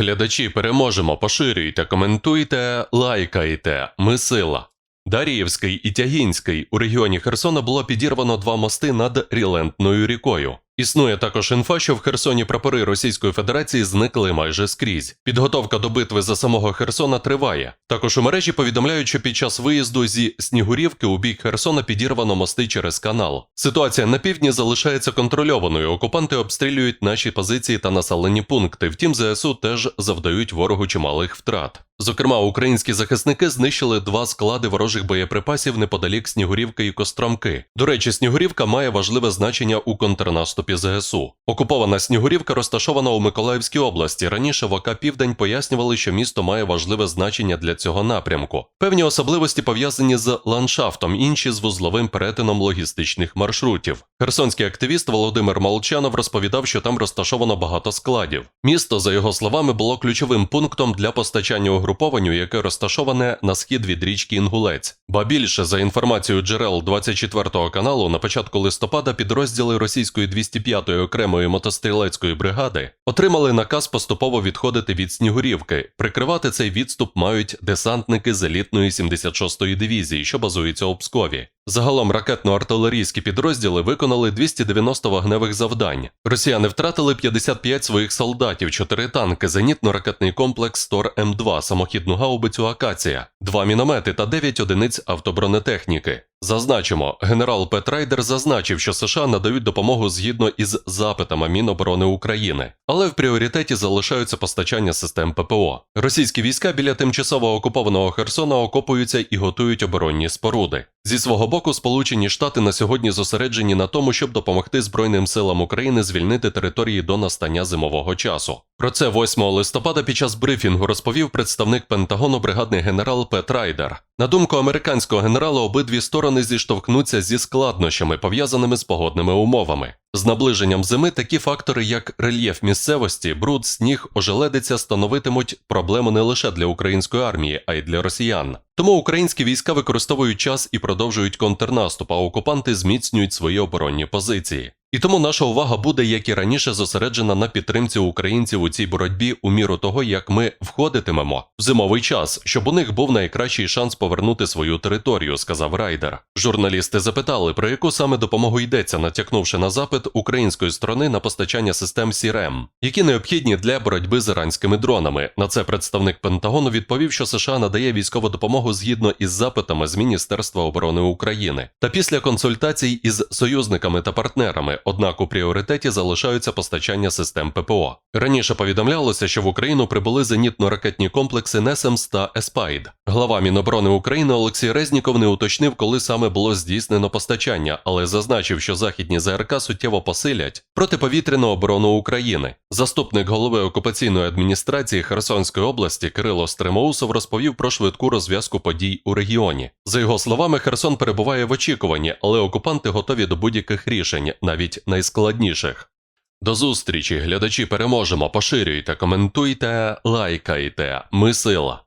Глядачі переможемо, поширюйте, коментуйте, лайкайте. Ми сила. Даріївський і Тягінський у регіоні Херсона було підірвано два мости над Рілентною рікою. Існує також інфа, що в Херсоні прапори Російської Федерації зникли майже скрізь. Підготовка до битви за самого Херсона триває. Також у мережі повідомляють, що під час виїзду зі Снігурівки у бік Херсона підірвано мости через канал. Ситуація на півдні залишається контрольованою. Окупанти обстрілюють наші позиції та населені пункти. Втім, ЗСУ теж завдають ворогу чималих втрат. Зокрема, українські захисники знищили два склади ворожих боєприпасів неподалік Снігурівки і Костромки. До речі, Снігурівка має важливе значення у контрнаступі ЗСУ. Окупована Снігурівка розташована у Миколаївській області. Раніше в ОК Південь пояснювали, що місто має важливе значення для цього напрямку. Певні особливості пов'язані з ландшафтом, інші з вузловим перетином логістичних маршрутів. Херсонський активіст Володимир Молчанов розповідав, що там розташовано багато складів. Місто, за його словами, було ключовим пунктом для постачання угрупованню, яке розташоване на схід від річки Інгулець. Ба більше, за інформацією джерел 24 каналу, на початку листопада підрозділи російської 205-ї окремої мотострілецької бригади отримали наказ поступово відходити від Снігурівки. Прикривати цей відступ мають десантники з елітної 76-ї дивізії, що базується у Пскові. Загалом ракетно-артилерійські підрозділи виконали 290 вогневих завдань. Росіяни втратили 55 своїх солдатів, 4 танки, зенітно-ракетний комплекс Тор М2, самохідну гаубицю Акація, 2 міномети та 9 одиниць автобронетехніки. Зазначимо, генерал Пет Райдер зазначив, що США надають допомогу згідно із запитами Міноборони України, але в пріоритеті залишаються постачання систем ППО. Російські війська біля тимчасово окупованого Херсона окопуються і готують оборонні споруди. Зі свого боку, Сполучені Штати на сьогодні зосереджені на тому, щоб допомогти Збройним силам України звільнити території до настання зимового часу. Про це 8 листопада під час брифінгу розповів представник Пентагону бригадний генерал Пет Райдер. На думку американського генерала, обидві сторони зіштовхнуться зі складнощами, пов'язаними з погодними умовами. З наближенням зими такі фактори, як рельєф місцевості, бруд, сніг, ожеледиця становитимуть проблему не лише для української армії, а й для росіян. Тому українські війська використовують час і продовжують контрнаступ, а окупанти зміцнюють свої оборонні позиції. І тому наша увага буде, як і раніше, зосереджена на підтримці українців у цій боротьбі у міру того, як ми входитимемо в зимовий час, щоб у них був найкращий шанс повернути свою територію, сказав Райдер. Журналісти запитали, про яку саме допомогу йдеться, натякнувши на запит української сторони на постачання систем СІРЕМ, які необхідні для боротьби з іранськими дронами. На це представник Пентагону відповів, що США надає військову допомогу згідно із запитами з Міністерства оборони України. Та після консультацій із союзниками та партнерами однак у пріоритеті залишаються постачання систем ППО. Раніше повідомлялося, що в Україну прибули зенітно-ракетні комплекси «Несемс» та «Еспайд». Глава Міноборони України Олексій Резніков не уточнив, коли саме було здійснено постачання, але зазначив, що західні ЗРК суттєво посилять протиповітряну оборону України. Заступник голови окупаційної адміністрації Херсонської області Кирило Стримоусов розповів про швидку розв'язку подій у регіоні. За його словами, Херсон перебуває в очікуванні, але окупанти готові до будь-яких рішень, навіть найскладніших. До зустрічі, глядачі, переможемо. Поширюйте, коментуйте, лайкайте. Ми сила.